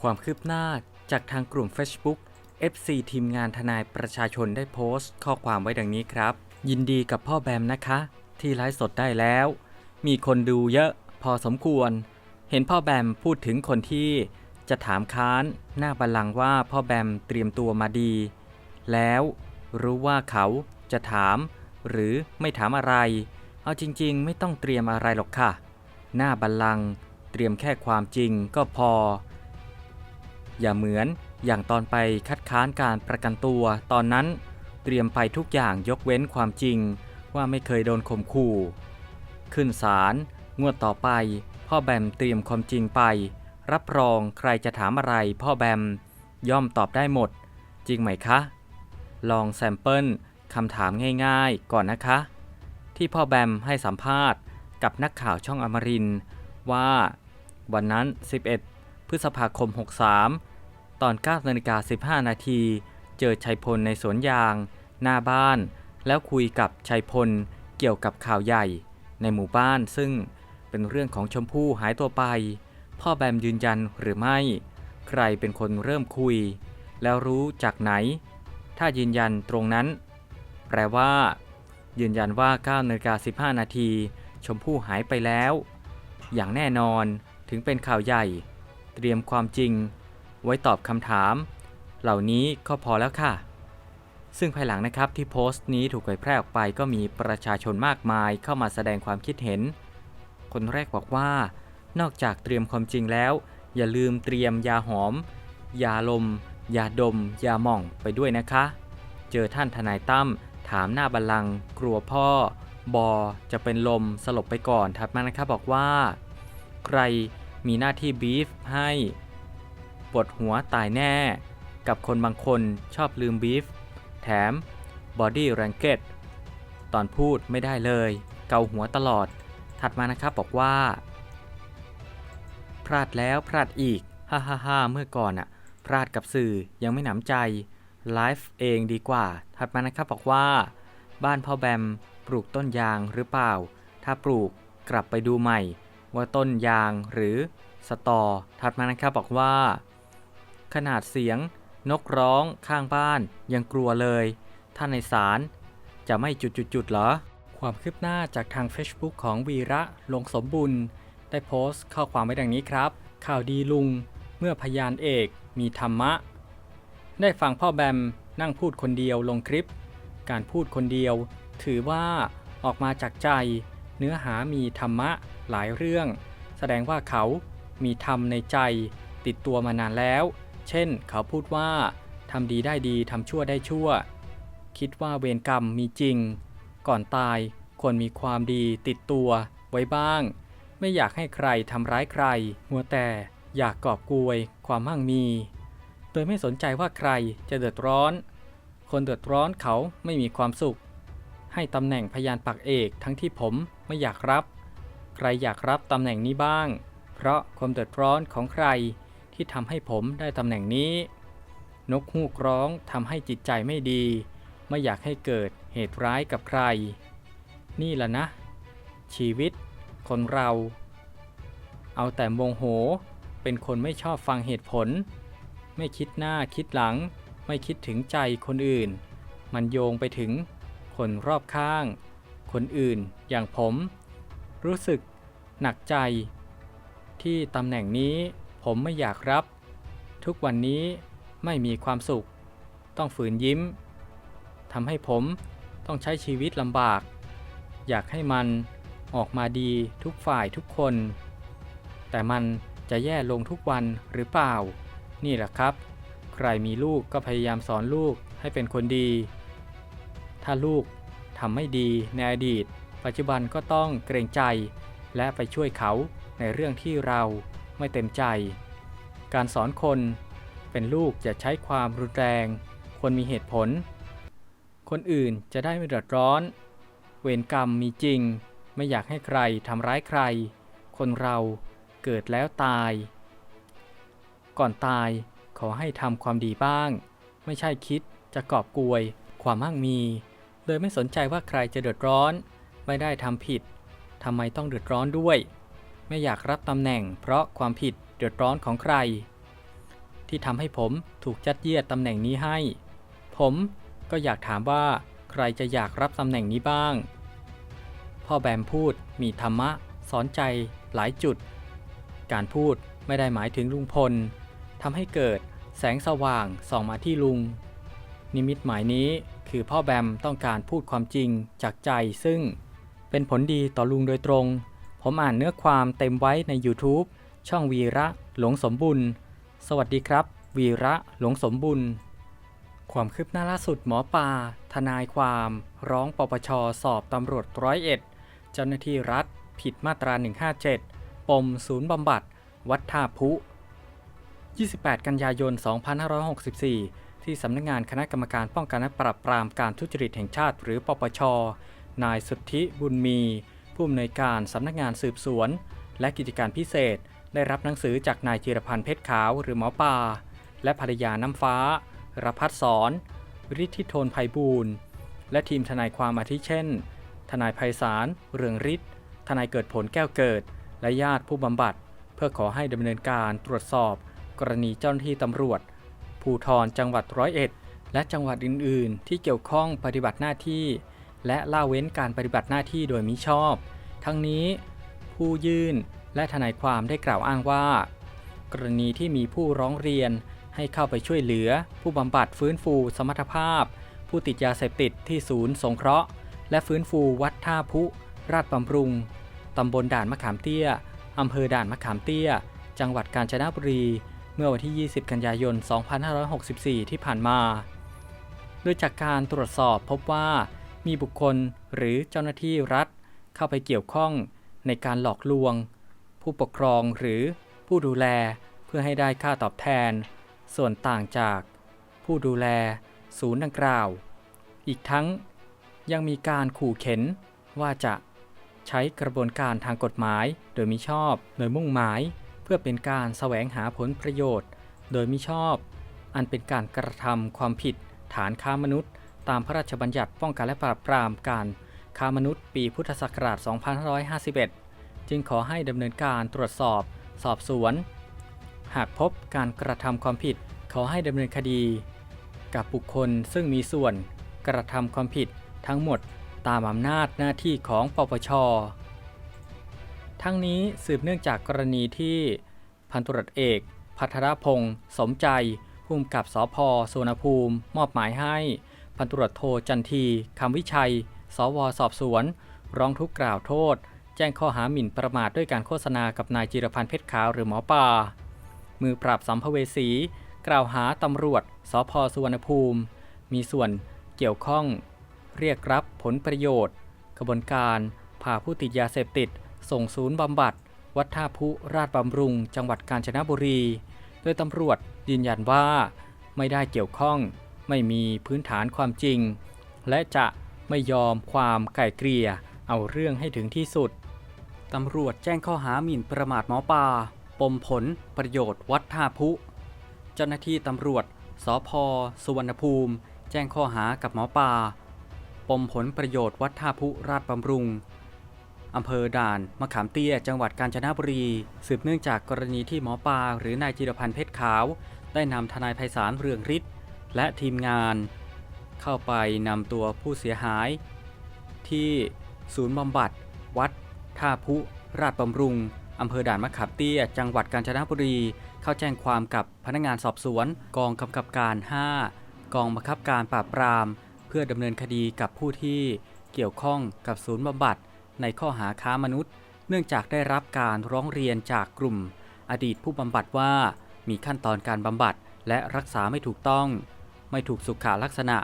ความคืบหน้าจากทางกลุ่ม Facebook FC ทีมงานทนายประชาชนได้โพสต์ ข้อความไว้ดังนี้ครับ ยินดีกับพ่อแบมนะคะ ที่ไลฟ์สดได้แล้ว มีคนดูเยอะพอสมควร เห็นพ่อแบมพูดถึงคนที่จะถามค้านหน้าบัลลังว่าพ่อแบมเตรียมตัวมาดี แล้วรู้ว่าเขาจะถาม หรือไม่ถามอะไร เอาจริงๆ ไม่ต้องเตรียมอะไรหรอกค่ะ หน้าบัลลังเตรียมแค่ความจริงก็พอ อย่าเหมือนอย่างตอนไปคัดค้านการประกันตัว ตอนนั้นเตรียมไปทุกอย่างยกเว้นความจริง ว่าไม่เคยโดนข่มขู่ ขึ้นศาลงวดต่อไป พ่อแบมเตรียมความจริงไป รับรองใครจะถามอะไร พ่อแบมย่อมตอบได้หมด จริงไหมคะ ลองแซมเปิลคำถามง่ายๆ ก่อนนะคะ ที่พ่อแบมให้สัมภาษณ์กับนักข่าวช่องอมรินว่า วันนั้น 11 พฤษภาคม 63 ตอน9นาฬิกา15 นาที เจอชัยพลในสวนยาง หน้าบ้าน แล้วคุยกับชัยพลเกี่ยวกับข่าวใหญ่ ในหมู่บ้านซึ่งเป็นเรื่องของชมพู่หายตัวไป พ่อแบมยืนยันหรือไม่ ใครเป็นคนเริ่มคุย แล้วรู้จากไหน ถ้ายืนยันตรงนั้น แปลว่า ยืนยันว่า9นาฬิกา15 นาที ชมพู่หายไปแล้ว อย่างแน่นอนถึงเป็นข่าวใหญ่ เตรียมความจริง ไว้ตอบคำถาม เหล่านี้ก็พอแล้วค่ะ ซึ่งภายหลังนะครับที่โพสต์นี้ถูกเผยแพร่ออกไปก็มีประชาชนมากมายเข้ามาแสดงความคิดเห็น คนแรกบอกว่า นอกจากเตรียมความจริงแล้ว อย่าลืมเตรียมยาหอม ยาลม ยาดม ยาหม่องไปด้วยนะคะ เจอท่านทนายตั้มถามหน้าบัลลังกลัวพ่อ บอจะเป็นลมสลบไปก่อนถัดมานะครับบอกว่า ใครมีหน้าที่บีฟให้ ปวดหัวตายแน่ กับคนบางคนชอบลืมบีฟ แถมบอดี้แรงเกตตอนพูดไม่ได้เลย เกาหัวตลอด ถัดมานะครับบอกว่า พลาดแล้วพลาดอีก ฮ่าฮ่าฮ่าเมื่อก่อนอะพลาดกับสื่อยังไม่หนำใจ ไลฟ์เองดีกว่า ถัดมานะครับบอกว่า บ้านพ่อแบมปลูกต้นยางหรือเปล่า ถ้าปลูกกลับไปดูใหม่ ว่าต้นยางหรือสตอ ถัดมานะครับบอกว่า ขนาดเสียง นกร้องข้างบ้านยังกลัวเลยถ้าในศาลจะไม่จุดๆๆเหรอ ความคืบหน้าจากทาง Facebook ของวีระลงสมบุญ ได้โพสต์ข้อความไว้ดังนี้ครับ ข่าวดีลุง เมื่อพยานเอกมีธรรมะ ได้ฟังพ่อแบมนั่งพูดคนเดียวลงคลิป การพูดคนเดียว ถือว่าออกมาจากใจ เนื้อหามีธรรมะหลายเรื่อง แสดงว่าเขามีธรรมในใจติดตัวมานานแล้ว เช่น เขาพูดว่าทำดีได้ดีทำชั่วได้ชั่ว คิดว่าเวรกรรมมีจริง ก่อนตายควรมีความดีติดตัวไว้บ้าง ไม่อยากให้ใครทำร้ายใคร มัวแต่อยากกอบกวยความมั่งมี โดยไม่สนใจว่าใครจะเดือดร้อน คนเดือดร้อนเขาไม่มีความสุข ให้ตำแหน่งพยานปากเอกทั้งที่ผมไม่อยากรับ ใครอยากรับตำแหน่งนี้บ้าง เพราะความเดือดร้อนของใคร ที่ทำให้ผมได้ตำแหน่งนี้ นกฮูกร้องทำให้จิตใจไม่ดี ไม่อยากให้เกิดเหตุร้ายกับใคร นี่แหละนะ ชีวิต คนเรา เอาแต่โมโห เป็นคนไม่ชอบฟังเหตุผล ไม่คิดหน้าคิดหลัง ไม่คิดถึงใจคนอื่น มันโยงไปถึงคนรอบข้าง คนอื่นอย่างผม รู้สึกหนักใจที่ตำแหน่งนี้ ผมไม่อยากรับ ทุกวันนี้ไม่มีความสุข ต้องฝืนยิ้มทำให้ผมต้องใช้ชีวิตลำบาก อยากให้มันออกมาดีทุกฝ่ายทุกคน แต่มันจะแย่ลงทุกวันหรือเปล่า นี่แหละครับ ใครมีลูกก็พยายามสอนลูกให้เป็นคนดี ถ้าลูกทำไม่ดีในอดีต ปัจจุบันก็ต้องเกรงใจ และไปช่วยเขาในเรื่องที่เรา ไม่เต็มใจ การสอนคนเป็นลูกจะใช้ความรุนแรง ควรมีเหตุผล คนอื่นจะได้ไม่เดือดร้อน เวรกรรมมีจริง ไม่อยากให้ใครทำร้ายใคร คนเราเกิดแล้วตาย ก่อนตายขอให้ทำความดีบ้าง ไม่ใช่คิดจะกอบกวย ความมั่งมี โดยไม่สนใจว่าใครจะเดือดร้อน ไม่ได้ทำผิดทำไมต้องเดือดร้อนด้วย ไม่อยากรับตำแหน่ง เพราะความผิดเดือดร้อนของใคร ที่ทำให้ผมถูกจัดเยียดตำแหน่งนี้ให้ ผมก็อยากถามว่า ใครจะอยากรับตำแหน่งนี้บ้าง พ่อแบมพูดมีธรรมะ สอนใจหลายจุด การพูดไม่ได้หมายถึงลุงพลทำให้เกิดแสงสว่างส่องมาที่ลุง นิมิตหมายนี้คือพ่อแบมต้องการพูดความจริงจากใจซึ่งเป็นผลดีต่อลุงโดยตรง ผมอ่านเนื้อความเต็มไว้ใน YouTube ช่องวีระหลงสมบุญ สวัสดีครับ วีระหลงสมบุญ ความคืบหน้าล่าสุดหมอปลาทนายความ ร้องปปชสอบตำรวจร้อยเอ็ดเจ้าหน้าที่รัฐ ผิดมาตรา 157 ปมศูนย์บำบัด วัดท่าพุ 28 กันยายน 2564 ที่สำนักงานคณะกรรมการป้องกันและปราบปรามการทุจริตแห่งชาติ หรือปปชนายสุทธิบุญมี ผู้อำนวยการสำนักงานสืบสวน และกิจการพิเศษ ได้รับหนังสือจากนายจิรพันธ์เพชรขาวหรือหมอปลาและภรรยาน้ำฟ้า รพัฒสอนฤทธิโทนภัยบูรณ์ และทีมทนายความอาทิเช่น ทนายไพศาล เรืองฤทธิ์ทนายเกิดผลแก้วเกิด และญาติผู้บำบัด เพื่อขอให้ดำเนินการตรวจสอบ กรณีเจ้าหน้าที่ตำรวจ ภูทรจังหวัดร้อยเอ็ด และจังหวัดอื่น ๆ ที่เกี่ยวข้องปฏิบัติหน้าที่ และละเว้นการปฏิบัติหน้าที่โดยมิชอบ ทั้งนี้ ผู้ยื่นและทนายความได้กล่าวอ้างว่า กรณีที่มีผู้ร้องเรียนให้เข้าไปช่วยเหลือ ผู้บำบัดฟื้นฟูสมรรถภาพ ผู้ติดยาเสพติดที่ศูนย์สงเคราะห์ และฟื้นฟูวัดท่าพุ ราชบำรุง ตำบลด่านมะขามเตี้ยอำเภอด่านมะขามเตี้ย จังหวัดกาญจนบุรี เมื่อวันที่ 20 กันยายน 2564 ที่ผ่านมา โดยจากการตรวจสอบพบว่า มีบุคคลหรือเจ้าหน้าที่รัฐ เข้าไปเกี่ยวข้องในการหลอกลวง ผู้ปกครองหรือผู้ดูแลเพื่อให้ได้ค่าตอบแทน ส่วนต่างจาก ผู้ดูแลศูนย์ดังกล่าว อีกทั้งยังมีการขู่เข็นว่าจะใช้กระบวนการทางกฎหมายโดยมิชอบโดยมุ่งหมาย เพื่อเป็นการแสวงหาผลประโยชน์ โดยมิชอบ อันเป็นการกระทำความผิดฐานค้ามนุษย์ ตามพระราชบัญญัติป้องกันและปราบปรามการค้ามนุษย์ปีพุทธศักราช 2551 จึงขอให้ดำเนินการตรวจสอบ สอบสวน หากพบการกระทำความผิด ขอให้ดำเนินคดี กับบุคคลซึ่งมีส่วนกระทำความผิดทั้งหมดตามอำนาจหน้าที่ของปปช ทั้งนี้สืบเนื่องจากกรณีที่พันตุรวจเอกพัทรพงศ์สมใจผู้กำกับสพสวนภูมิ มอบหมายให้ พันตุรวจโทจันทีคำวิชัย สวสอบสวน ร้องทุกข์กล่าวโทษ แจ้งข้อหาหมิ่นประมาทด้วยการโฆษณากับนายจิรพันธ์เพชรขาวหรือหมอปลามือปราบสัมภเวสี กล่าวหาตำรวจสพสุวรรณภูมิ มีส่วนเกี่ยวข้อง เรียกรับผลประโยชน์กระบวนการพาผู้ติดยาเสพติด ส่งศูนย์บำบัด วัดท่าพุราชบำรุง จังหวัดกาญจนบุรี โดยตำรวจยืนยันว่าไม่ได้เกี่ยวข้อง ไม่มีพื้นฐานความจริง และจะไม่ยอมความไก่เกลี่ยเอาเรื่องให้ถึงที่สุด ตำรวจแจ้งข้อหาหมิ่นประมาทหมอปลาปมผลประโยชน์วัดท่าพุ เจ้าหน้าที่ตำรวจสพสุวรรณภูมิ แจ้งข้อหากับหมอปลาปมผลประโยชน์วัดท่าพุราชบำรุงอำเภอด่านมะขามเตี้ยจังหวัดกาญจนบุรี สืบเนื่องจากกรณีที่หมอปลาหรือนายจิรพันธ์เพชรขาว ได้นำทนายไพศาลเรืองฤทธิ์ และทีมงาน เข้าไปนำตัวผู้เสียหาย ที่ศูนย์บำบัด วัดท่าพุราชบำรุงอำเภอด่านมะขามเตี้ย จังหวัดกาญจนบุรี เข้าแจ้งความกับพนักงานสอบสวน กองกำกับการ 5 กองบังคับการปราบปราม เพื่อดำเนินคดีกับผู้ที่เกี่ยวข้องกับศูนย์บำบัด ในข้อหาค้ามนุษย์ เนื่องจากได้รับการร้องเรียนจากกลุ่ม อดีตผู้บำบัดว่ามีขั้นตอนการบำบัดและรักษาไม่ถูกต้อง ไม่ถูกสุขลักษณะ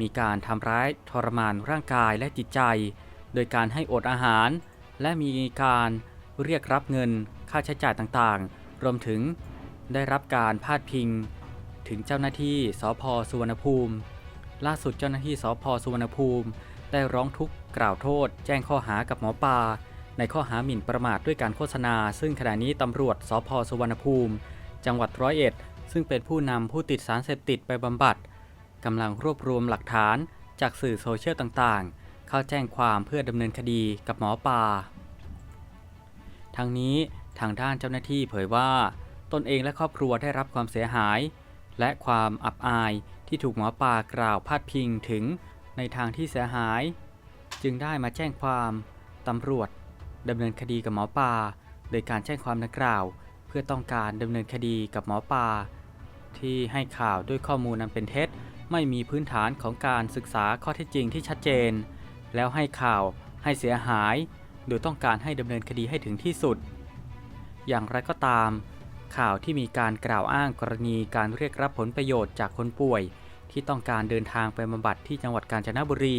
มีการทำร้ายทรมานร่างกายและจิตใจ โดยการให้อดอาหาร และมีการเรียกรับเงินค่าใช้จ่ายต่างๆ รวมถึงได้รับการพาดพิง ถึงเจ้าหน้าที่สพสุวรรณภูมิ ล่าสุดเจ้าหน้าที่สพสุวรรณภูมิ ได้ร้องทุกข์กล่าวโทษ แจ้งข้อหากับหมอปลาในข้อหาหมิ่นประมาทด้วยการโฆษณา ซึ่งขณะนี้ตำรวจสพสุวรรณภูมิ จังหวัดร้อยเอ็ด ซึ่งเป็นผู้นำผู้ติดสารเสพติดไปบำบัดกำลังรวบรวมหลักฐานจากสื่อโซเชียลต่างๆ เข้าแจ้งความเพื่อดำเนินคดีกับหมอปลาทั้งนี้ทางด้านเจ้าหน้าที่เผยว่า ตนเองและครอบครัวได้รับความเสียหาย และความอับอายที่ถูกหมอปลากล่าวพาดพิงถึงในทางที่เสียหาย จึงได้มาแจ้งความตำรวจดำเนินคดีกับหมอปลาโดยการแจ้งความดังกล่าว พื่อต้องการดำเนินคดีกับหมอปลาที่ให้ข่าวด้วยข้อมูลนันเป็นเท็จ ไม่มีพื้นฐานของการศึกษาข้อเท็จจริงที่ชัดเจน แล้วให้ข่าวให้เสียหาย โดยต้องการให้ดำเนินคดีให้ถึงที่สุด อย่างไรก็ตาม ข่าวที่มีการกล่าวอ้างกรณีการเรียกรับผลประโยชน์จากคนป่วย ที่ต้องการเดินทางไปบำบัดที่จังหวัดกาญจนบุรี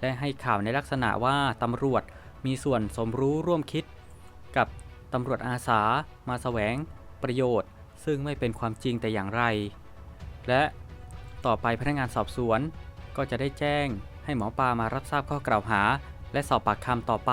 และให้ข่าวในลักษณะว่าตำรวจมีส่วนสมรู้ร่วมคิด กับ ตำรวจอาสามาแสวงประโยชน์ ซึ่งไม่เป็นความจริงแต่อย่างไร และต่อไปพนักงานสอบสวนก็จะได้แจ้งให้หมอปลามารับทราบข้อกล่าวหา และสอบปากคำต่อไป